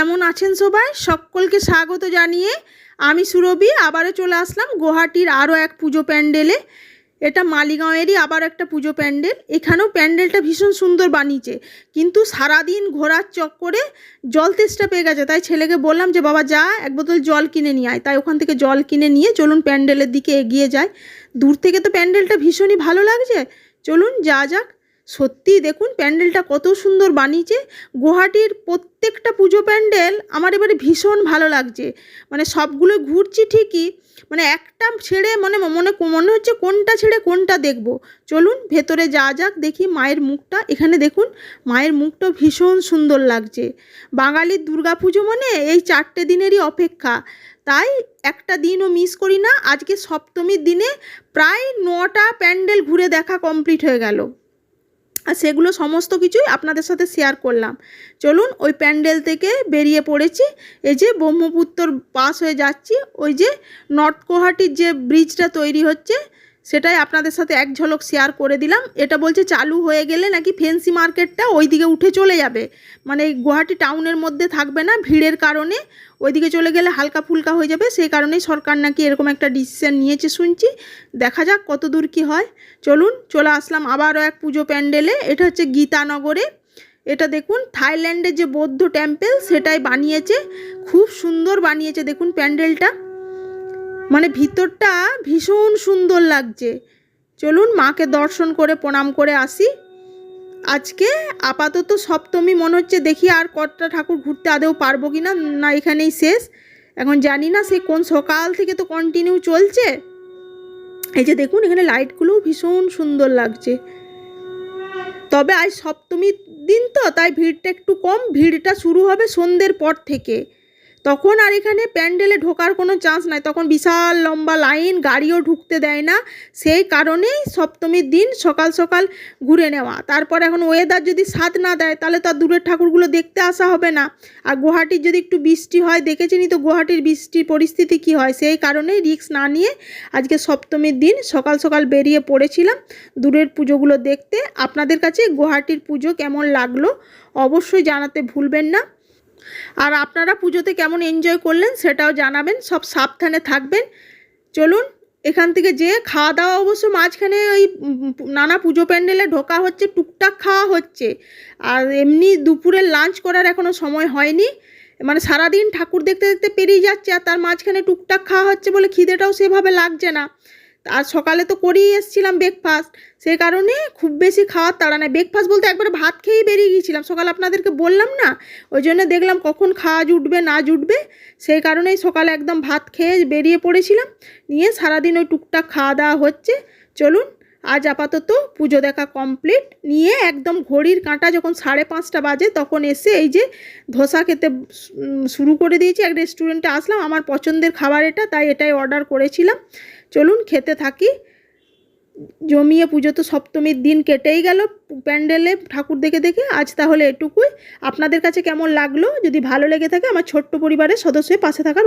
কেমন আছেন সবাই? সকলকে স্বাগত জানিয়ে আমি সুরভি, আবারও চলে আসলাম গুয়াহাটির আরও এক পুজো প্যান্ডেলে। এটা মালিগাঁওয়েরই আবার একটা পুজো প্যান্ডেল। এখানেও প্যান্ডেলটা ভীষণ সুন্দর বানিয়েছে। কিন্তু সারাদিন ঘোরার চক্করে জল তেষ্টা পেয়ে গেছে। তাই ছেলেকে বললাম যে, বাবা, যা, এক বোতল জল কিনে নিয়ে আয়। তাই ওখান থেকে জল কিনে নিয়ে চলুন প্যান্ডেলের দিকে এগিয়ে যায় দূর থেকে তো প্যান্ডেলটা ভীষণই ভালো লাগছে। চলুন যা যাক। সত্যি দেখুন, প্যান্ডেলটা কত সুন্দর বানিয়েছে। গুয়াহাটির প্রত্যেকটা পুজো প্যান্ডেল আমার এবারে ভীষণ ভালো লাগছে। মানে সবগুলো ঘুরছি ঠিকই মানে একটা ছেড়ে মানে মনে মনে হচ্ছে কোনটা ছেড়ে কোনটা দেখব। চলুন, ভেতরে যা যাক, দেখি মায়ের মুখটা। এখানে দেখুন, মায়ের মুখটা ভীষণ সুন্দর লাগছে। বাঙালির দুর্গাপুজো মানে এই চারটে দিনেরই অপেক্ষা। তাই একটা দিনও মিস করি না, আজকে সপ্তমীর দিনে প্রায় নটা প্যান্ডেল ঘুরে দেখা কমপ্লিট হয়ে গেল। সেগুলো সমস্ত কিছুই আপনাদের সাথে শেয়ার করলাম। চলুন ওই প্যান্ডেল থেকে বেরিয়ে পড়েছি। এই যে ব্রহ্মপুত্র পাস হয়ে যাচ্ছি। ওই যে নর্থ গুয়াহাটির যে ব্রিজটা তৈরি হচ্ছে সেটাই আপনাদের সাথে এক ঝলক শেয়ার করে দিলাম। এটা বলছে চালু হয়ে গেলে নাকি ফেন্সি মার্কেটটা ওই দিকে উঠে চলে যাবে। মানে গুয়াহাটি টাউনের মধ্যে থাকবে না ভিড়ের কারণে। ওইদিকে চলে গেলে হালকা ফুলকা হয়ে যাবে। সেই কারণেই সরকার নাকি এরকম একটা ডিসিশন নিয়েছে শুনছি। দেখা যাক কত দূর কী হয়। চলুন, চলে আসলাম আবারও এক পুজো প্যান্ডেলে এটা হচ্ছে গীতানগরে। এটা দেখুন, থাইল্যান্ডের যে বৌদ্ধ টেম্পেল সেটাই বানিয়েছে। খুব সুন্দর বানিয়েছে, দেখুন প্যান্ডেলটা। মানে ভিতরটা ভীষণ সুন্দর লাগছে। চলুন মাকে দর্শন করে, প্রণাম করে আসি। আজকে আপাতত সপ্তমী, মনে হচ্ছে দেখি আর কতটা ঠাকুর ঘুরতে আদেও পারব কি না না এখানেই শেষ। এখন জানি না সে কোন সকাল থেকে তো কন্টিনিউ চলছে। এই যে দেখুন, এখানে লাইটগুলোও ভীষণ সুন্দর লাগছে। তবে আজ সপ্তমীর দিন তো, তাই ভিড়টা একটু কম। ভিড়টা শুরু হবে সন্ধ্যের পর থেকে। তখন আর এখানে প্যান্ডেলে ঢোকার কোনো চান্স নাই। তখন বিশাল লম্বা লাইন, গাড়িও ঢুকতে দেয় না। সেই কারণেই সপ্তমীর দিন সকাল সকাল ঘুরে নেওয়া। তারপর এখন ওয়েদার যদি সাথ না দেয়, তাহলে তো আর দূরের ঠাকুরগুলো দেখতে আসা হবে না। আর গুয়াহাটির যদি একটু বৃষ্টি হয়, দেখেছেনই তো গুয়াহাটির বৃষ্টির পরিস্থিতি কি হয়। সেই কারণেই রিস্ক না নিয়ে আজকে সপ্তমীর দিন সকাল সকাল বেরিয়ে পড়েছিলাম দূরের পুজোগুলো দেখতে। আপনাদের কাছে গুয়াহাটির পুজো কেমন লাগল অবশ্যই জানাতে ভুলবেন না। আর আপনারা পুজোতে কেমন এনজয় করলেন সেটাও জানাবেন, সব সাবধানে থাকবেন। চলুন, এখান থেকে যে খাওয়া দাওয়া অবশ্য মাঝখানে ওই নানা পুজো প্যান্ডেলে ঢোকা হচ্ছে, টুকটাক খাওয়া হচ্ছে। আর এমনি দুপুরের লাঞ্চ করার এখনও সময় হয়নি। মানে সারাদিন ঠাকুর দেখতে দেখতে পেরিয়ে যাচ্ছে আর তার মাঝখানে টুকটাক খাওয়া হচ্ছে বলে খিদেটাও সেভাবে লাগছে না। আর সকালে তো করেই এসেছিলাম ব্রেকফাস্ট সেই কারণে খুব বেশি খাওয়ার তাড়া নাই। ব্রেকফাস্ট বলতে একবারে ভাত খেয়েই বেরিয়ে গিয়েছিলাম। সকাল আপনাদেরকে বললাম না, ওই জন্য দেখলাম কখন খাওয়া জুটবে, না জুটবে। সেই কারণেই সকালে একদম ভাত খেয়ে বেরিয়ে পড়েছিলাম। নিয়ে সারাদিন ওই টুকটাক খাওয়া দাওয়া হচ্ছে। চলুন আজ আপাতত পুজো দেখা কমপ্লিট নিয়ে একদম ঘড়ির কাঁটা যখন সাড়ে পাঁচটা বাজে, তখন এসে এই যে ধোসা খেতে শুরু করে দিয়েছি। এক রেস্টুরেন্টে আসলাম, আমার পছন্দের খাবার এটা, তাই এটাই অর্ডার করেছিলাম। চলুন খেতে থাকি। জমিয়ে পুজো তো সপ্তমীর দিন কেটেই গেল, প্যান্ডেলে ঠাকুর দেখে দেখে। আজ তাহলে এটুকুই। আপনাদের কাছে কেমন লাগল? যদি ভালো লেগে থাকে, আমার ছোট্ট পরিবারের সদস্যের পাশে থাকার